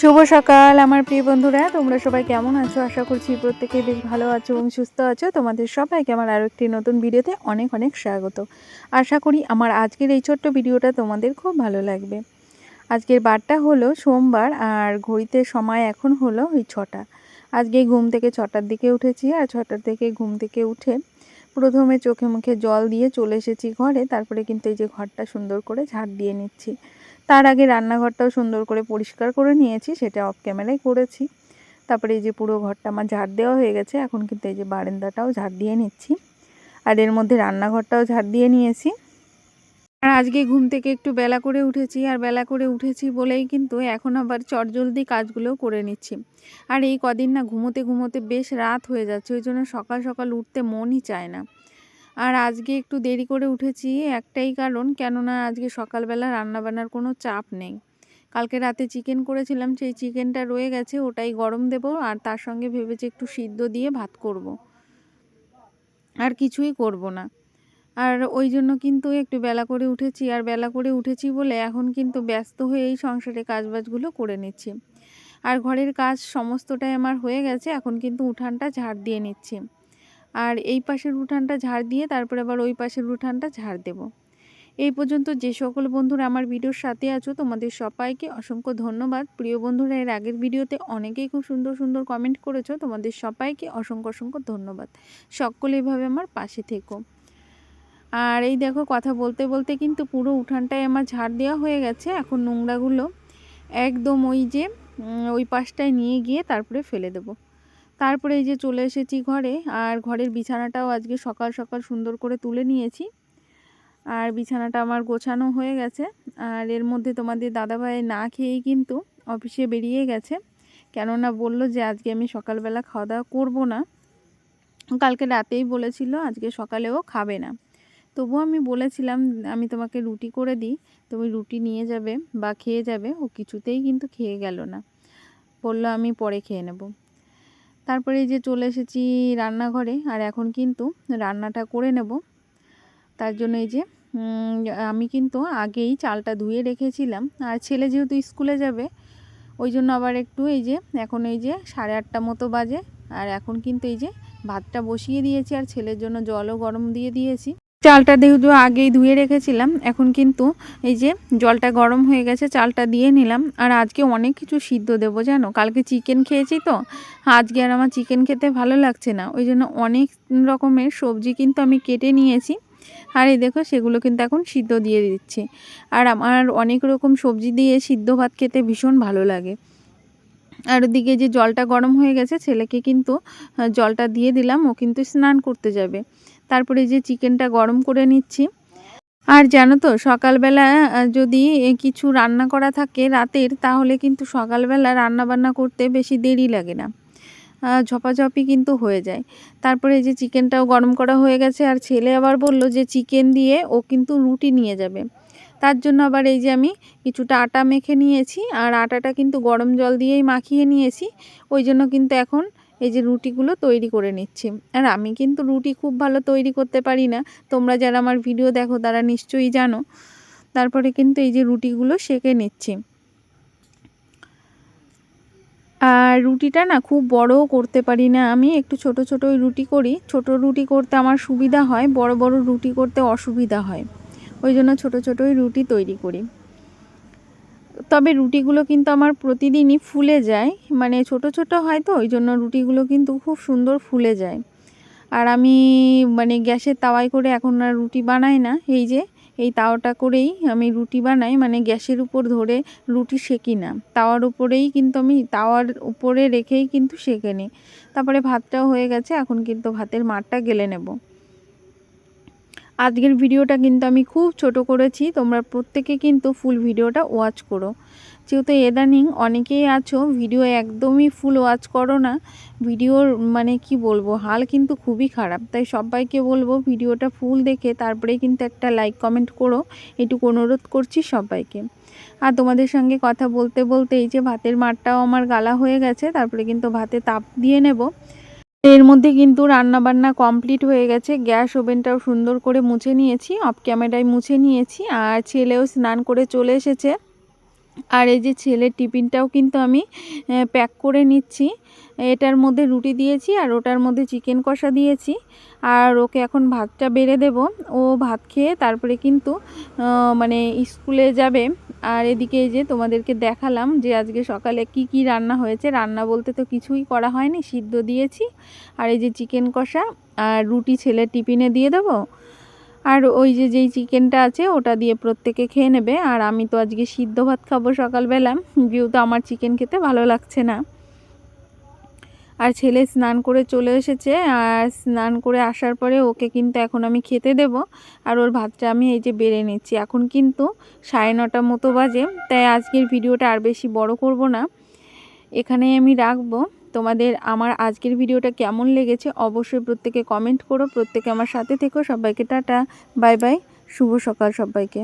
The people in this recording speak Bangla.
শুভ সকাল, আমার প্রিয় বন্ধুরা। তোমরা সবাই কেমন আছো? আশা করছি প্রত্যেকে বেশ ভালো আছো এবং সুস্থ আছো। তোমাদের সবাইকে আমার আরও একটি নতুন ভিডিওতে অনেক অনেক স্বাগত। আশা করি আমার আজকের এই ছোট্ট ভিডিওটা তোমাদের খুব ভালো লাগবে। আজকের বারটা হলো সোমবার আর ঘড়িতে সময় এখন হলো ওই ছটা। আজকে ঘুম থেকে ছটার দিকে উঠেছি আর ছটার থেকে ঘুম থেকে উঠে প্রথমে চোখে মুখে জল দিয়ে চলে এসেছি ঘরে, তারপরে কিন্তু এই যে ঘরটা সুন্দর করে ঝাড় দিয়ে নিচ্ছি। তার আগে রান্নাঘরটাও সুন্দর করে পরিষ্কার করে নিয়েছি, সেটা অফ ক্যামেরায় করেছি। তারপরে এই যে পুরো ঘরটা আমার ঝাড় দেওয়া হয়ে গেছে, এখন কিন্তু এই যে বারান্দাটাও ঝাড় দিয়ে নিচ্ছি। আর এর মধ্যে রান্নাঘরটাও ঝাড় দিয়ে নিয়েছি। আর আজকে ঘুম থেকে একটু বেলা করে উঠেছি, আর বেলা করে উঠেছি বলেই কিন্তু এখন আবার চটজলদি কাজগুলোও করে নিচ্ছি। আর এই কদিন না ঘুমোতে ঘুমোতে বেশ রাত হয়ে যাচ্ছে, ওই জন্য সকাল সকাল উঠতে মনই চায় না। আর আজকে একটু দেরি করে উঠেছি, একটাই কারণ, কেননা আজকে সকালবেলা রান্নাবান্নার কোনো চাপ নেই। কালকে রাতে চিকেন করেছিলাম, সেই চিকেনটা রয়ে গেছে, ওটাই গরম দেব, আর তার সঙ্গে ভেবেছি একটু সিদ্ধ দিয়ে ভাত করব। আর কিছুই করব না। আর ওই জন্য কিন্তু একটু বেলা করে উঠেছি। আর বেলা করে উঠেছি বলে এখন কিন্তু ব্যস্ত হয়ে এই সংসারে কাজবাজগুলো করে নিচ্ছি। আর ঘরের কাজ সমস্তটাই আমার হয়ে গেছে, এখন কিন্তু উঠানটা ঝাড় দিয়ে নিচ্ছি। আর এই পাশের উঠানটা ঝাড় দিয়ে তারপরে আবার ওই পাশের উঠানটা ঝাড় দেব। এই পর্যন্ত যে সকল বন্ধুরা আমার ভিডিওর সাথে আছো, তোমাদের সবাইকে অসংখ্য ধন্যবাদ। প্রিয় বন্ধুরা, এর আগের ভিডিওতে অনেকেই খুব সুন্দর সুন্দর কমেন্ট করেছ, তোমাদের সবাইকে অসংখ্য অসংখ্য ধন্যবাদ। সকলে এভাবে আমার পাশে থেকো। আর এই দেখো কথা বলতে বলতে কিন্তু পুরো উঠানটাই আমার ঝাড় দেওয়া হয়ে গেছে। এখন নোংরাগুলো একদম ওই যে ওই পাশটায় নিয়ে গিয়ে তারপরে ফেলে দেবো। তারপরে এই যে চলে এসেছি ঘরে, আর ঘরের বিছানাটাও আজকে সকাল সকাল সুন্দর করে তুলে নিয়েছি। আর বিছানাটা আমার গোছানো হয়ে গেছে। আর এর মধ্যে তোমাদের দাদাভাই না খেয়েই কিন্তু অফিসে বেরিয়ে গেছে। কেননা বলল যে, আজকে আমি সকালবেলা খাওয়া দাওয়া করব না। কালকে রাতেই বলেছিল, আজকে সকালেও খাবে না। তবুও আমি বলেছিলাম, আমি তোমাকে রুটি করে দিই, তুমি রুটি নিয়ে যাবে বা খেয়ে যাবে। ও কিছুতেই কিন্তু খেয়ে গেল না। বলল, আমি পরে খেয়ে নেব। তারপরে যে চলে এসেছি রান্নাঘরে, আর এখন কিন্তু রান্নাটা করে নেব। তার জন্য এই যে আমি কিন্তু আগেই চালটা ধুয়ে রেখেছিলাম। আর ছেলে যেহেতু স্কুলে যাবে, ওই জন্য আবার একটু এই যে, এখন এই যে সাড়ে আটটা মতো বাজে। আর এখন কিন্তু এই যে ভাতটা বসিয়ে দিয়েছি, আর ছেলের জন্য জলও গরম দিয়ে দিয়েছি। চালটা যেহেতু আগেই ধুয়ে রেখেছিলাম, এখন কিন্তু এই যে জলটা গরম হয়ে গেছে, চালটা দিয়ে নিলাম। আর আজকে অনেক কিছু সিদ্ধ দেবো, জানো? কালকে চিকেন খেয়েছি তো, আজকে আর আমার চিকেন খেতে ভালো লাগছে না। ওই জন্য অনেক রকমের সবজি কিন্তু আমি কেটে নিয়েছি। আর এই দেখো, সেগুলো কিন্তু এখন সিদ্ধ দিয়ে দিচ্ছি। আর আমার অনেক রকম সবজি দিয়ে সিদ্ধ ভাত খেতে ভীষণ ভালো লাগে। আর ওদিকে যে জলটা গরম হয়ে গেছে, ছেলেকে কিন্তু জলটা দিয়ে দিলাম, ও কিন্তু স্নান করতে যাবে। তারপরে যে চিকেনটা গরম করে নিচ্ছি। আর জানো তো, সকালবেলা যদি কিছু রান্না করা থাকে রাতের, তাহলে কিন্তু সকালবেলা রান্না বান্না করতে বেশি দেরি লাগে না। ঝপাঝপি কিন্তু হয়ে যায়। তারপরে যে চিকেনটাও গরম করা হয়ে গেছে, আর ছেলে আবার বলল যে চিকেন দিয়ে ও কিন্তু রুটি নিয়ে যাবে। তার জন্য আবার এই যে আমি কিছুটা আটা মেখে নিয়েছি, আর আটাটা কিন্তু গরম জল দিয়েই মাখিয়ে নিয়েছি। ওই জন্য কিন্তু এখন এই যে রুটিগুলো তৈরি করে নিচ্ছি। আর আমি কিন্তু রুটি খুব ভালো তৈরি করতে পারি না। তোমরা যারা আমার ভিডিও দেখো তারা নিশ্চয়ই জানো। তারপরে কিন্তু এই যে রুটিগুলো সেকে নিচ্ছি। আর রুটিটা না খুব বড়ও করতে পারি না আমি। একটু ছোট ছোট রুটি করি। ছোট রুটি করতে আমার সুবিধা হয়, বড় বড় রুটি করতে অসুবিধা হয়। ওই জন্য ছোটো ছোটোই রুটি তৈরি করি। তবে রুটিগুলো কিন্তু আমার প্রতিদিনই ফুলে যায়। মানে ছোট ছোট হয় তো ওই জন্য রুটিগুলো কিন্তু খুব সুন্দর ফুলে যায়। আর আমি মানে গ্যাসের তাওয়াই করে এখন আর রুটি বানাই না, এই যে, এই তাওয়াটা করেই আমি রুটি বানাই। মানে গ্যাসের উপর ধরে রুটি সেকি না। তাওয়ার উপরেই কিন্তু আমি, তাওয়ার উপরে রেখেই কিন্তু সেঁকে নিই তারপরে ভাতটাও হয়ে গেছে, এখন কিন্তু ভাতের মারটা গেলে নেব। আজকের ভিডিওটা কিন্তু আমি খুব ছোট করেছি, তোমরা প্রত্যেকে কিন্তু ফুল ভিডিওটা ওয়াচ করো। যেহেতু এদানিং অনেকেই আছো ভিডিও একদমই ফুল ওয়াচ করো না ভিডিওর মানে কি বলব, হাল কিন্তু খুবই খারাপ। তাই সবাইকে বলব ভিডিওটা ফুল দেখে তারপরে কিন্তু একটা লাইক কমেন্ট করো। এটুকু অনুরোধ করছি সবাইকে। আর তোমাদের সঙ্গে কথা বলতে বলতে এই যে ভাতের মাঠটাও আমার গালা হয়ে গেছে, তারপরে কিন্তু ভাতে তাপ দিয়ে নেব। এর মধ্যে কিন্তু রান্না বান্না কমপ্লিট হয়ে গেছে। গ্যাস ওভেনটাও সুন্দর করে মুছে নিয়েছি অফ ক্যামেরায় মুছে নিয়েছি আর ছেলেও স্নান করে চলে এসেছে। আর এই যে ছেলের টিফিনটাও কিন্তু আমি প্যাক করে নিচ্ছি। এটার মধ্যে রুটি দিয়েছি আর ওটার মধ্যে চিকেন কষা দিয়েছি। আর ওকে এখন ভাতটা বেড়ে দেব। ও ভাত খেয়ে তারপরে কিন্তু মানে স্কুলে যাবে। আর এদিকে এই যে তোমাদেরকে দেখালাম যে আজকে সকালে কি কি রান্না হয়েছে। রান্না বলতে তো কিছুই করা হয়নি, সিদ্ধ দিয়েছি। আর এই যে চিকেন কষা আর রুটি ছেলে টিফিনে দিয়ে দেবো। আর ওই যে যেই চিকেনটা আছে ওটা দিয়ে প্রত্যেকে খেয়ে নেবে। আর আমি তো আজকে সিদ্ধ ভাত খাব সকালবেলা। যেহেতু আমার চিকেন খেতে ভালো লাগছে না। আর ছেলে স্নান করে চলে এসেছে, আর স্নান করে আসার পরে ওকে কিন্তু এখন আমি খেতে দেব। আর ওর ভাতটা আমি এই যে বেড়ে নিচ্ছি। এখন কিন্তু সাড়ে নটা মতো বাজে, তাই আজকের ভিডিওটা আর বেশি বড় করব না। এখানেই আমি রাখব। তোমাদের আমার আজকের ভিডিওটা কেমন লেগেছে অবশ্যই প্রত্যেকে কমেন্ট করো। প্রত্যেকে আমার সাথে থেকো। সবাইকে টাটা। Bye bye. শুভ সকাল সবাইকে।